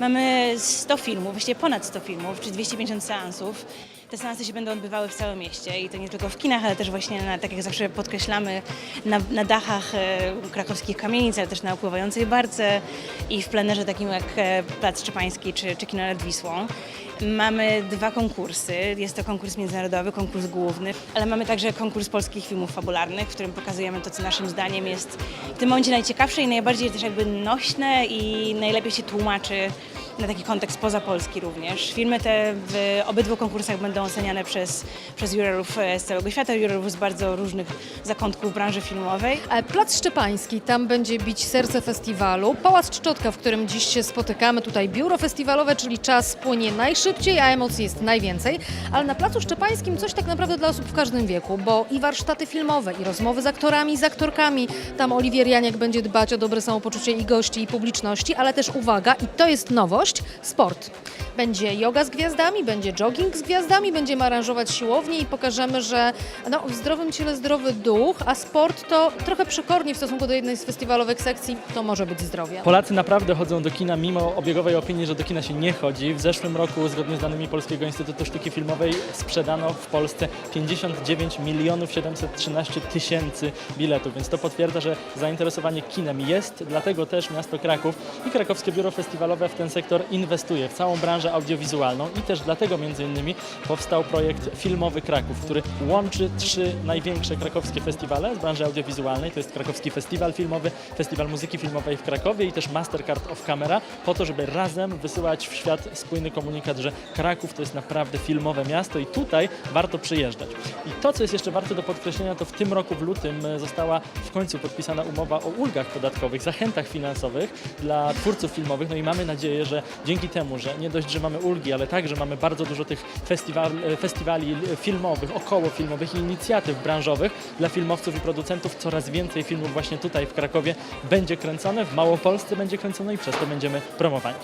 Mamy 100 filmów, właściwie ponad 100 filmów, czy 250 seansów. Te seansy się będą odbywały w całym mieście i to nie tylko w kinach, ale też właśnie, na, tak jak zawsze podkreślamy, na, na dachach e, krakowskich kamienic, ale też na opływającej barce i w plenerze takim jak e, Plac Szczepański czy, czy Kino nad Wisłą. Mamy dwa konkursy. Jest to konkurs międzynarodowy, konkurs główny, ale mamy także konkurs polskich filmów fabularnych, w którym pokazujemy to, co naszym zdaniem jest w tym momencie najciekawsze i najbardziej też jakby nośne i najlepiej się tłumaczy na taki kontekst poza Polski również. Filmy te w obydwu konkursach będą oceniane przez, przez jurorów e, z całego świata, jurorów z bardzo różnych zakątków branży filmowej. E, Plac Szczepański, tam będzie bić serce festiwalu. Pałac Czczotka, w którym dziś się spotykamy. Tutaj biuro festiwalowe, czyli czas płynie najszybciej, a emocji jest najwięcej. Ale na Placu Szczepańskim coś tak naprawdę dla osób w każdym wieku, bo i warsztaty filmowe, i rozmowy z aktorami, z aktorkami. Tam Oliwier Janiak będzie dbać o dobre samopoczucie i gości, i publiczności, ale też uwaga, i to jest nowość, sport. Będzie yoga z gwiazdami, będzie jogging z gwiazdami, będziemy aranżować siłownię i pokażemy, że no, w zdrowym ciele zdrowy duch, a sport to trochę przekornie w stosunku do jednej z festiwalowych sekcji, to może być zdrowie. Polacy naprawdę chodzą do kina mimo obiegowej opinii, że do kina się nie chodzi. W zeszłym roku, zgodnie z danymi Polskiego Instytutu Sztuki Filmowej, sprzedano w Polsce 59 milionów 713 tysięcy biletów, więc to potwierdza, że zainteresowanie kinem jest, dlatego też miasto Kraków i Krakowskie Biuro Festiwalowe w ten sektor inwestuje, w całą branżę audiowizualną i też dlatego między innymi powstał projekt Filmowy Kraków, który łączy trzy największe krakowskie festiwale z branży audiowizualnej, to jest Krakowski Festiwal Filmowy, Festiwal Muzyki Filmowej w Krakowie i też Mastercard of Camera, po to, żeby razem wysyłać w świat spójny komunikat, że Kraków to jest naprawdę filmowe miasto i tutaj warto przyjeżdżać. I to, co jest jeszcze warte do podkreślenia, to w tym roku w lutym e, została w końcu podpisana umowa o ulgach podatkowych, zachętach finansowych dla twórców filmowych. No i mamy nadzieję, że dzięki temu, że nie dość, że mamy ulgi, ale także mamy bardzo dużo tych e, festiwali e, filmowych, około filmowych i inicjatyw branżowych dla filmowców i producentów, coraz więcej filmów właśnie tutaj w Krakowie będzie kręcone, w Małopolsce będzie kręcone i przez to będziemy promowani.